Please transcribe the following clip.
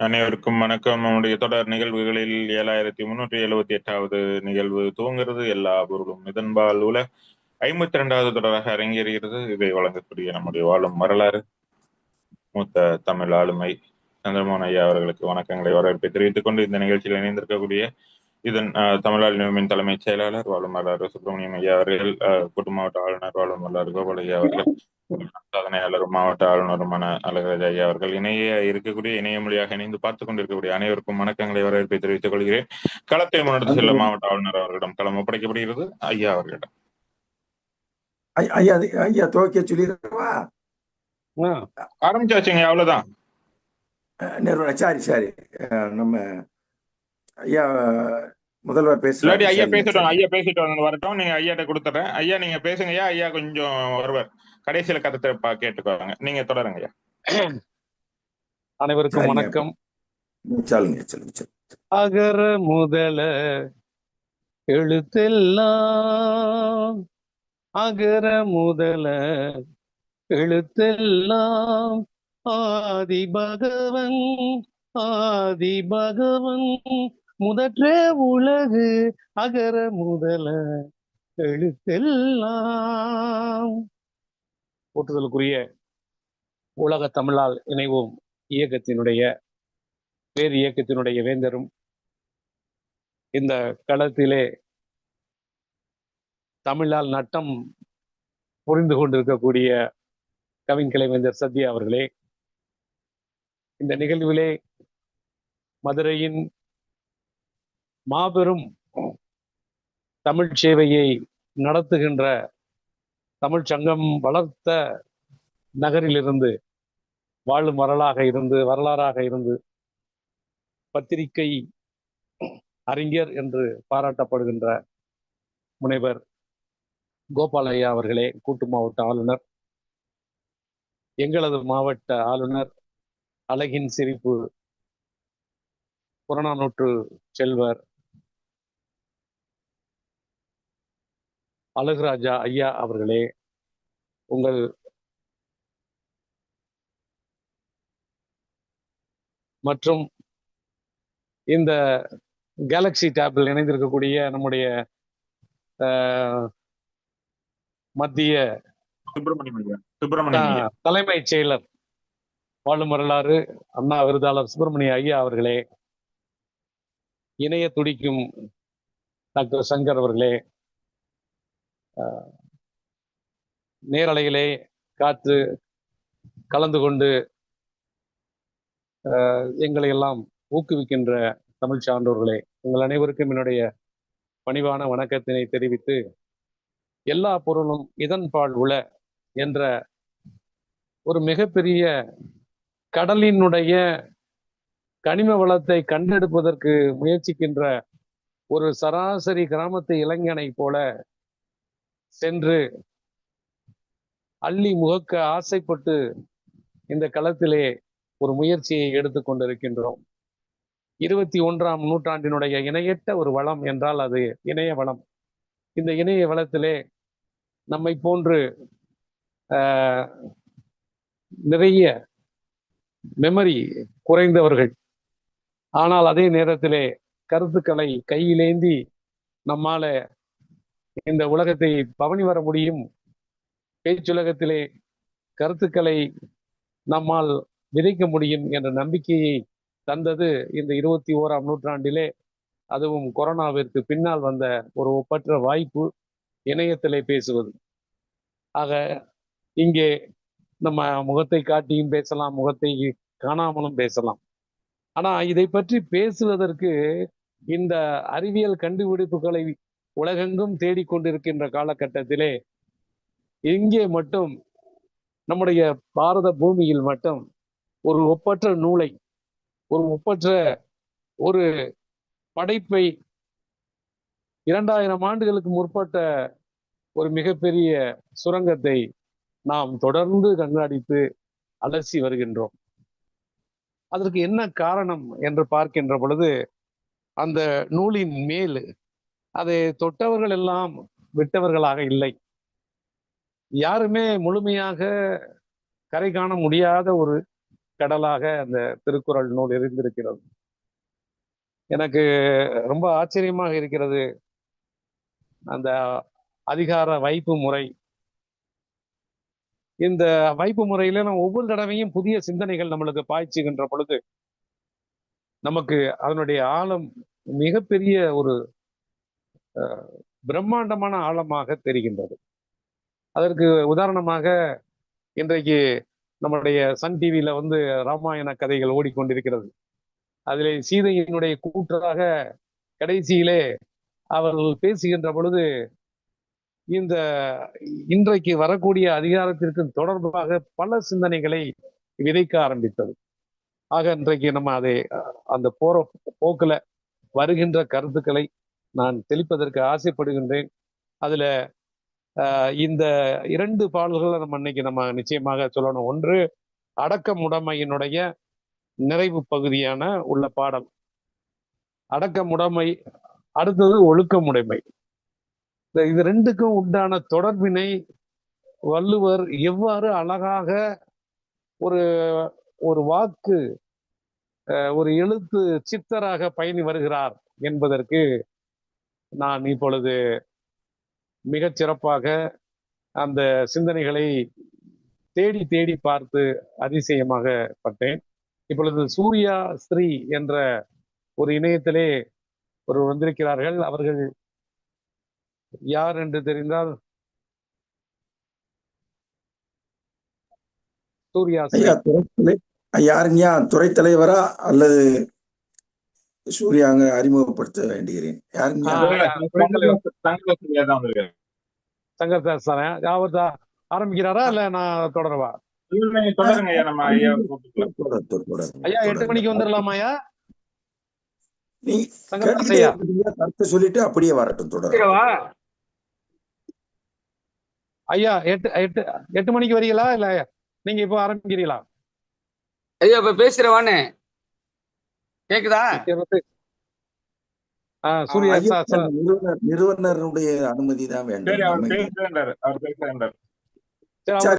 அனைவருக்கும் வணக்கம். நம்முடைய தொடர் நிகழ்வுகளில் ஏழாயிரத்தி முன்னூற்றி எழுபத்தி எட்டாவது நிகழ்வு துவங்குகிறது. எல்லா பொருளும் இதன்பால் உல ஐம்பத்தி இரண்டாவது தொடராக அரங்கேறுகிறது. இதை வழங்கக்கூடிய நம்முடைய வாழும் வரலாறு. மூத்த தமிழ் ஆளுமை சந்திரமோகன் ஐயா அவர்களுக்கு வணக்கங்களை வரவேற்பை தெரிவித்துக் கொண்டு இந்த நிகழ்ச்சியில் இணைந்திருக்கக்கூடிய இதன் அஹ், தலைமைச் செயலாளர் வாழும் வரலாறு சுப்பிரமணியம் ஐயா அவர்கள் அஹ், மாவட்ட ஆளுநர் வாழும் வரலாறு கோபால் ஐயா அவர்கள் சாதனையாளரும் மாவட்ட ஆளுநருமான அழகராஜ் ஐயா அவர்கள் இணைய இருக்கக்கூடிய இணைய மொழியாக இணைந்து பார்த்துக் கொண்டிருக்கக்கூடிய அனைவருக்கும் வணக்கங்களை வரவேற்பை தெரிவித்துக் கொள்கிறேன். களத்தை முன்னெடுத்து செல்ல மாவட்ட ஆளுநர் அவர்களிடம் களம் ஒப்படைக்கப்படுகிறது. ஐயா அவர்களிடம். ஐயா அது- ஐயா துவக்க சொல்லிடுவா ஆரம்பிச்சாச்சுங்க அவ்வளவுதான். நிறுவனம் சரி சரி. நம்ம ஐயா முதல்வர் இல்லாட்டி ஐயா பேசிட்டோம் ஐயா பேசிட்டு வந்து வரட்டும் நீங்க ஐயாட்ட கொடுத்துறேன் ஐயா நீங்க பேசுங்க ஐயா ஐயா கொஞ்சம் வருவார். கடைசியில கருத்தை பா- கேட்டுக்கோங்க நீங்க தொடருங்க ஐயா அனைவருக்கும். வணக்கம். அகர முதல எழுத்தெல்லாம் அகர முதல எழுத்தெல்லாம் ஆதி பகவன் ஆதி பகவன் முதற்றே உலகு அகர முதல எழுத்தெல்லாம் போற்றுதலுக்குரிய உலக தமிழால் இணைவோம். இயக்கத்தினுடைய வேறு இயக்கத்தினுடைய வேந்தரும் இந்த களத்திலே தமிழால் நட்டம் புரிந்து கொண்டிருக்கக்கூடிய கவின்கலை வேந்தர் சத்யா அவர்களே இந்த நிகழ்விலே மதுரையின் மாபெரும் தமிழ் சேவையை நடத்துகின்ற தமிழ் சங்கம் வளர்த்த நகரிலிருந்து வாழும் வரலாக இருந்து வரலாறாக இருந்து பத்திரிகை அறிஞர் என்று பாராட்டப்படுகின்ற முனைவர் கோபாலையா அவர்களே கூட்டு மாவட்ட ஆளுநர். எங்களது மாவட்ட ஆளுநர் அழகின் சிரிப்பு புறநானூற்று செல்வர் அழகுராஜா ஐயா அவர்களே உங்கள் மற்றும் இந்த கேலக்ஸி டேப்பில் இணைந்திருக்கக்கூடிய நம்முடைய மத்திய தலைமைச் செயலர் வாழும் வரலாறு அண்ணா விருதாளர் சுப்பிரமணிய ஐயா அவர்களே இணைய துடிக்கும் டாக்டர் சங்கர் அவர்களே நேரலையிலே காத்து கலந்து கொண்டு அஹ், எங்களை எல்லாம் ஊக்குவிக்கின்ற தமிழ் சான்றோர்களே உங்கள் அனைவருக்கும் என்னுடைய பணிவான வணக்கத்தினை தெரிவித்து எல்லா பொருளும் இதன்பால் உள என்ற ஒரு மிகப்பெரிய கடலினுடைய கனிம வளத்தை கண்டெடுப்பதற்கு முயற்சிக்கின்ற ஒரு சராசரி கிராமத்து இளைஞனை போல சென்று அள்ளி முகக்க ஆசைப்பட்டு இந்த களத்திலே ஒரு முயற்சியை எடுத்துக்கொண்டிருக்கின்றோம் இருபத்தி ஒன்றாம் நூற்றாண்டினுடைய இணையற்ற ஒரு வளம் என்றால் அது இணைய வளம். இந்த இணைய வளத்திலே நம்மை போன்று ஆஹ், நிறைய மெமரி குறைந்தவர்கள். ஆனால் அதே நேரத்திலே கருத்துக்களை கையிலேந்தி நம்மால இந்த உலகத்தை பவனி வர முடியும். பேச்சுலகத்திலே கருத்துக்களை நம்மால் விதைக்க முடியும் என்ற நம்பிக்கையை தந்தது இந்த இருபத்தி ஓராம் நூற்றாண்டிலே. அதுவும் கொரோனாவிற்கு பின்னால் வந்த ஒரு ஒப்பற்ற வாய்ப்பு இணையத்திலே பேசுவது. ஆக இங்கே நம்ம முகத்தை காட்டியும் பேசலாம் முகத்தை காணாமலும் பேசலாம். ஆனா இதை பற்றி பேசுவதற்கு இந்த அறிவியல் கண்டுபிடிப்புகளை உலகெங்கும் தேடிக்கொண்டிருக்கின்ற காலகட்டத்திலே இங்கே மட்டும் நம்முடைய பாரத பூமியில் மட்டும் ஒரு ஒப்பற்ற நூலை ஒரு ஒப்பற்ற ஒரு படைப்பை இரண்டாயிரம் ஆண்டுகளுக்கு முற்பட்ட ஒரு மிகப்பெரிய சுரங்கத்தை நாம் தொடர்ந்து கண்காணித்து அலசி வருகின்றோம். அதற்கு என்ன காரணம் என்று பார்க்கின்ற பொழுது அந்த நூலின் மேல் அதை தொட்டவர்கள் எல்லாம் விட்டவர்களாக இல்லை. யாருமே முழுமையாக கரை காண முடியாத ஒரு கடலாக அந்த திருக்குறள் நூல் இருந்திருக்கிறது எனக்கு ரொம்ப ஆச்சரியமாக இருக்கிறது அந்த அதிகார வைப்பு முறை. இந்த வைப்பு முறையில நம்ம ஒவ்வொரு தடவையும் புதிய சிந்தனைகள் நம்மளுக்கு பாய்ச்சுகின்ற பொழுது நமக்கு அதனுடைய ஆழம் மிகப்பெரிய ஒரு பிரம்மாண்டமான ஆழமாக தெரிகின்றது. அதற்கு உதாரணமாக இன்றைக்கு நம்மளுடைய சன் டிவியில வந்து ராமாயண கதைகள் ஓடிக்கொண்டிருக்கிறது. அதிலே சீதையினுடைய கூற்றாக கடைசியிலே அவர்கள் பேசுகின்ற பொழுது இந்த இன்றைக்கு வரக்கூடிய அதிகாரத்திற்கு தொடர்பாக பல சிந்தனைகளை விதைக்க ஆரம்பித்தது. ஆக இன்றைக்கு நம்ம அதை அந்த போற போக்குல வருகின்ற கருத்துக்களை நான் தெளிப்பதற்கு ஆசைப்படுகின்றேன். அதில் இந்த இரண்டு பாடல்களை நம்ம இன்னைக்கு நம்ம நிச்சயமாக சொல்லணும். ஒன்று அடக்கமுடைமையினுடைய நிறைவு பகுதியான உள்ள பாடல். அடக்கமுடைமை அடுத்தது ஒழுக்கமுடைமை இந்த இது ரெண்டுக்கும் உண்டான தொடர்பினை வள்ளுவர் எவ்வாறு அழகாக ஒரு ஒரு வாக்கு ஒரு எழுத்து சித்தராக பயணி வருகிறார் என்பதற்கு நான் இப்பொழுது மிகச் சிறப்பாக அந்த சிந்தனைகளை தேடி தேடி பார்த்து அதிசயமாக பட்டேன். இப்பொழுது சூர்யா ஸ்ரீ என்ற ஒரு இணையத்திலே ஒரு வந்திருக்கிறார்கள். அவர்கள் யார் என்று தெரிந்தால் சூர்யா ஸ்ரீ. ஐயா துறை யாருங்கய்யா துறை தலைவரா அல்லது சூர்யாங்க அறிமுகப்படுத்த வேண்டுகிறேன். சங்கர் தானே அவர் ஆரம்பிக்கிறாரா இல்ல நான் தொடரவா? இல்ல, நீங்க தொடருங்க ஐயா எட்டு மணிக்கு வந்துடலாமா ஐயா? கருத்தை சொல்லிட்டு அப்படியே வரட்டும் தொடர். ஐயா எட்டு எட்டு எட்டு மணிக்கு வரீங்களா இல்ல நீங்க இப்போ ஆரம்பிக்கிறீங்களா? ஐயா இப்ப பேசுறவானே கேக்குதா? நிறுவனருடைய அனுமதி தான் சரி வேண்டும்